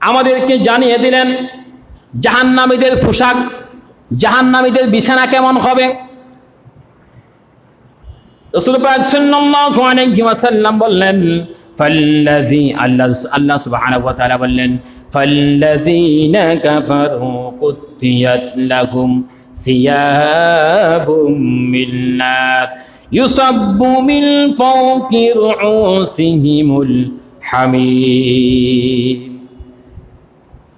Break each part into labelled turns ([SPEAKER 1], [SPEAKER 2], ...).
[SPEAKER 1] আমাদেরকে জানিয়ে দিলেন জাহান্নামীদের পোশাক জাহান্নামীদের বিছানা কেমন হবে? বললেন মিন ফাওকি রুউসিহিমুল হামীম।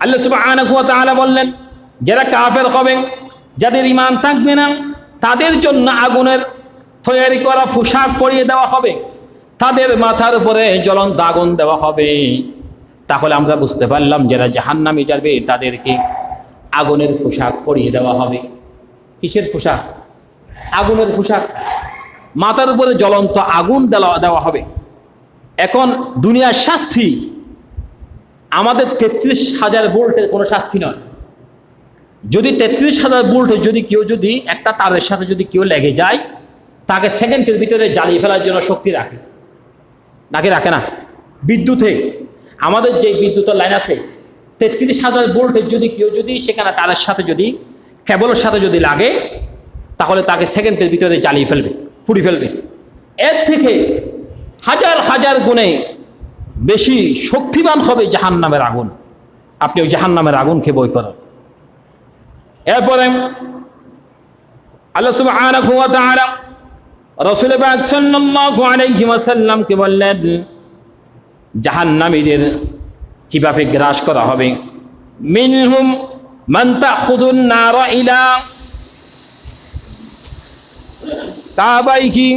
[SPEAKER 1] আল্লাহ সুবহানাহু ওয়া তাআলা বললেন, যারা কাফের হবে, যাদের ঈমান থাকবে না, তাদের জন্য আগুনের তৈরি করা পোশাক পরিয়ে দেওয়া হবে। তাদের মাথার উপরে জ্বলন্ত আগুন দেওয়া হবে। তাহলে আমরা বুঝতে পারলাম, যারা জাহান্নামে যাবে, তাদেরকে আগুনের পোশাক পরিয়ে দেওয়া হবে। কিসের পোশাক? আগুনের পোশাক। মাথার উপরে জ্বলন্ত আগুন দেওয়া হবে। এখন দুনিয়ার শাস্তি আমাদের তেত্রিশ হাজার বোল্টের কোনো শাস্তি নয়। যদি তেত্রিশ হাজার বোল্টে যদি কেউ যদি একটা তারের সাথে যদি কেউ লেগে যায়, তাকে সেকেন্ডের ভিতরে জ্বালিয়ে ফেলার জন্য শক্তি রাখে। নাকি রাখে না? বিদ্যুতে। আমাদের যে বিদ্যুতের লাইন আছে, তেত্রিশ হাজার ভোল্টের যদি কেউ যদি সেখানে তারের সাথে যদি, কেবলের সাথে যদি লাগে, তাহলে তাকে সেকেন্ডের ভিতরে জ্বালিয়ে ফেলবে। পুড়ি ফেলবে। এর থেকে হাজার হাজার গুণে বেশি শক্তিমান হবে জাহান নামের আগুন। আপনি ওই জাহান নামের আগুনকে বই করেন। এরপরে আল্লাহ তাআলা রাসূল ওয়াসাল্লামকে বললেন, জাহান্নামীদের কীভাবে গ্রাস করা হবে। মিনহুম মান তাখুদুন নার ইলা কাবাইকি